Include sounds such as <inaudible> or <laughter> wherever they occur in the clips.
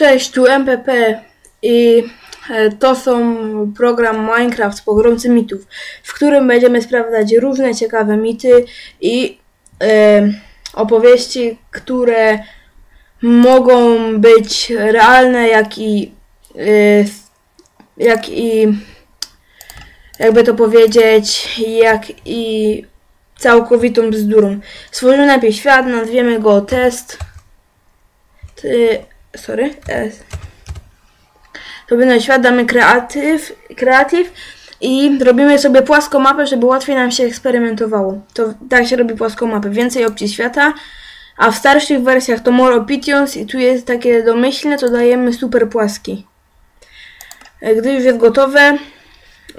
Cześć, tu MPP i e, to są program Minecraft Pogromcy Mitów, w którym będziemy sprawdzać różne ciekawe mity i e, opowieści, które mogą być realne, jak i e, jak i jakby to powiedzieć, jak i całkowitą bzdurą. Stworzymy najpierw świat, nazwiemy go test. Sorry. S. Robimy świat, damy kreatyw, kreatyw i robimy sobie płaską mapę, żeby łatwiej nam się eksperymentowało. To tak się robi płaską mapę. Więcej opcji świata. A w starszych wersjach to More Options i tu jest takie domyślne, to dajemy super płaski. E, Gdy już jest gotowe,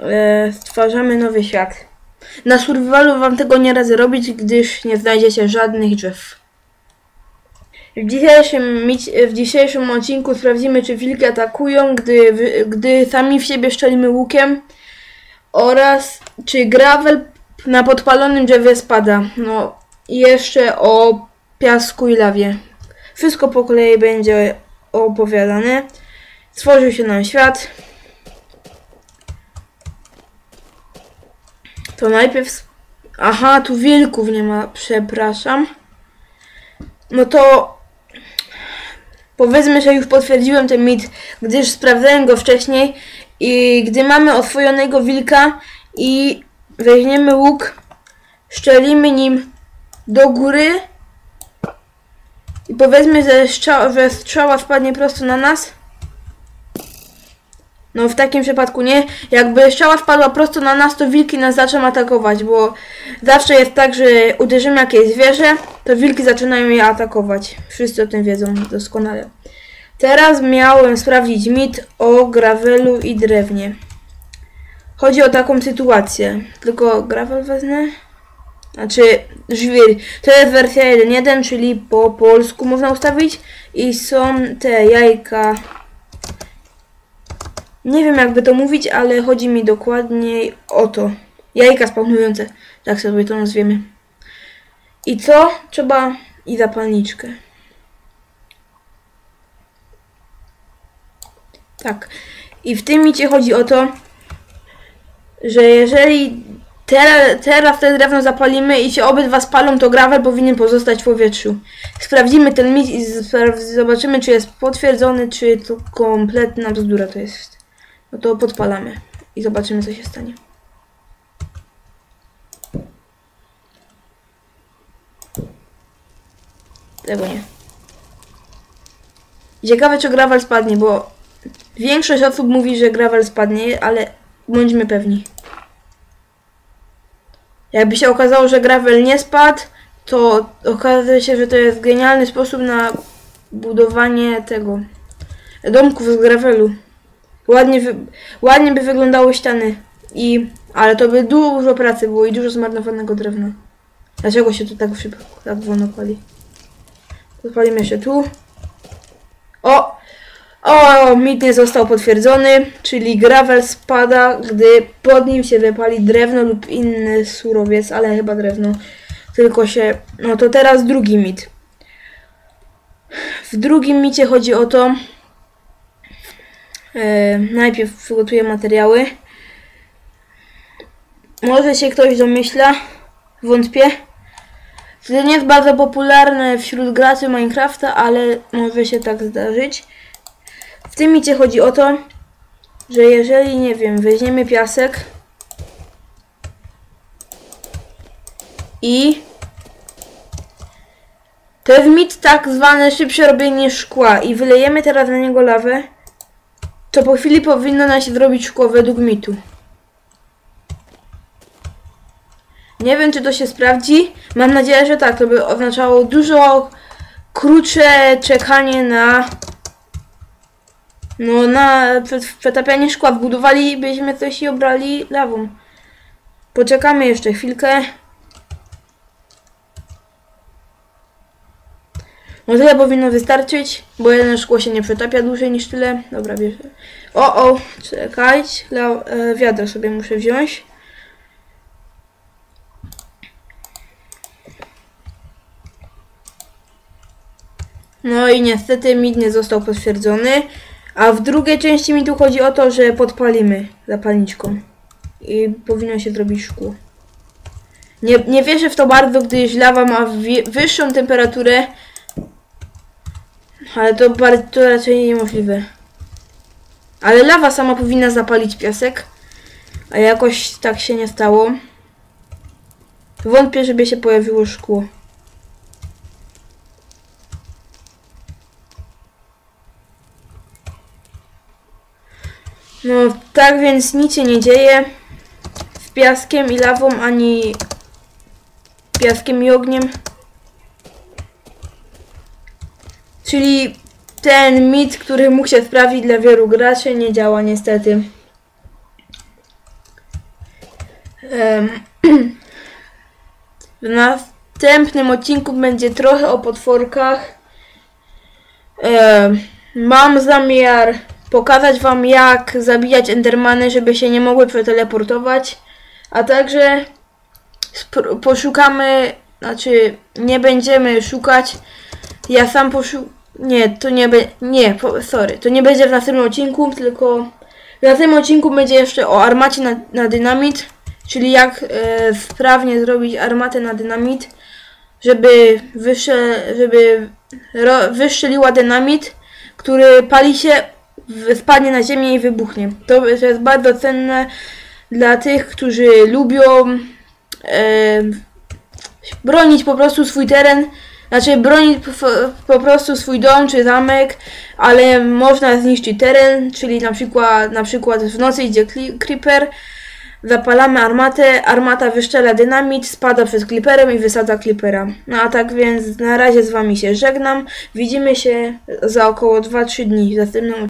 e, stwarzamy nowy świat. Na survivalu wam tego nie razy robić, gdyż nie znajdziecie żadnych drzew. W dzisiejszym, w dzisiejszym odcinku sprawdzimy, czy wilki atakują, gdy, gdy sami w siebie szczelimy łukiem oraz czy gravel na podpalonym drzewie spada. No i jeszcze o piasku i lawie. Wszystko po kolei będzie opowiadane. Stworzył się nam świat. To najpierw... Aha, tu wilków nie ma, przepraszam. No to powiedzmy, że już potwierdziłem ten mit, gdyż sprawdzałem go wcześniej i gdy mamy oswojonego wilka i weźmiemy łuk, szczelimy nim do góry i powiedzmy, że, strza- że strzała spadnie prosto na nas. No w takim przypadku nie. Jakby strzała spadła prosto na nas, to wilki nas zaczną atakować, bo zawsze jest tak, że uderzymy jakieś zwierzę, to wilki zaczynają je atakować. Wszyscy o tym wiedzą doskonale. Teraz miałem sprawdzić mit o gravelu i drewnie. Chodzi o taką sytuację. Tylko gravel wezmę? Znaczy, żwir. To jest wersja 1.1, czyli po polsku można ustawić. I są te jajka. Nie wiem jakby to mówić, ale chodzi mi dokładniej o to. Jajka spawnujące. Tak sobie to nazwiemy. I co? Trzeba i zapalniczkę. Tak. I w tym micie chodzi o to, że jeżeli te, teraz te drewno zapalimy i się obydwa spalą, to gravel powinien pozostać w powietrzu. Sprawdzimy ten mit i zobaczymy, czy jest potwierdzony, czy to kompletna bzdura to jest. No to podpalamy i zobaczymy, co się stanie. Tego nie. Ciekawe, czy gravel spadnie, bo większość osób mówi, że gravel spadnie, ale bądźmy pewni. Jakby się okazało, że gravel nie spadł, to okazuje się, że to jest genialny sposób na budowanie tego domków z gravelu. Ładnie, wy, ładnie by wyglądały ściany. I, ale to by dużo pracy było i dużo zmarnowanego drewna. Dlaczego się to tak szybko, tak wolno pali? Podpalimy jeszcze tu. O! O, mit nie został potwierdzony, czyli gravel spada, gdy pod nim się wypali drewno lub inny surowiec, ale chyba drewno. Tylko się... No to teraz drugi mit. W drugim micie chodzi o to... E, najpierw przygotuję materiały. Może się ktoś domyśla, wątpię. To nie jest bardzo popularne wśród graczy Minecrafta, ale może się tak zdarzyć. W tym micie chodzi o to, że jeżeli, nie wiem, weźmiemy piasek i to jest mit tak zwane szybsze robienie szkła i wylejemy teraz na niego lawę, to po chwili powinno nam się zrobić szkło według mitu. Nie wiem, czy to się sprawdzi. Mam nadzieję, że tak. To by oznaczało dużo krótsze czekanie na no na przetapianie szkła wbudowalibyśmy coś i obrali lawą. Poczekamy jeszcze chwilkę. No tyle powinno wystarczyć, bo jedno szkło się nie przetapia dłużej niż tyle. Dobra, bierze. O, o, czekajcie. E, wiadro sobie muszę wziąć. No i niestety mit nie został potwierdzony. A w drugiej części mitu chodzi o to, że podpalimy zapalniczką. I powinno się zrobić szkło. Nie, nie wierzę w to bardzo, gdyż lawa ma wyższą temperaturę. Ale to, bar- to raczej niemożliwe. Ale lawa sama powinna zapalić piasek. A jakoś tak się nie stało. Wątpię, żeby się pojawiło szkło. No, tak więc nic się nie dzieje z piaskiem i lawą, ani piaskiem i ogniem. Czyli ten mit, który mógł się sprawdzić dla wielu graczy, nie działa niestety. <clears throat> W następnym odcinku będzie trochę o potworkach. Mam zamiar pokazać wam jak zabijać endermany, żeby się nie mogły przeteleportować. A także poszukamy, znaczy nie będziemy szukać. Ja sam poszu... Nie, to nie be... Nie, sorry. To nie będzie w następnym odcinku, tylko w następnym odcinku będzie jeszcze o armacie na, na dynamit. Czyli jak e, sprawnie zrobić armatę na dynamit, żeby, wysze... żeby ro... wystrzeliła dynamit, który pali się, spadnie na ziemię i wybuchnie. To jest bardzo cenne dla tych, którzy lubią e, bronić po prostu swój teren, znaczy bronić po, prostu swój dom czy zamek, ale można zniszczyć teren, czyli na przykład, na przykład w nocy idzie creeper, zapalamy armatę, armata wyszczela dynamit, spada przed creeperem i wysadza creepera. No a tak więc na razie z wami się żegnam, widzimy się za około 2-3 dni w następnym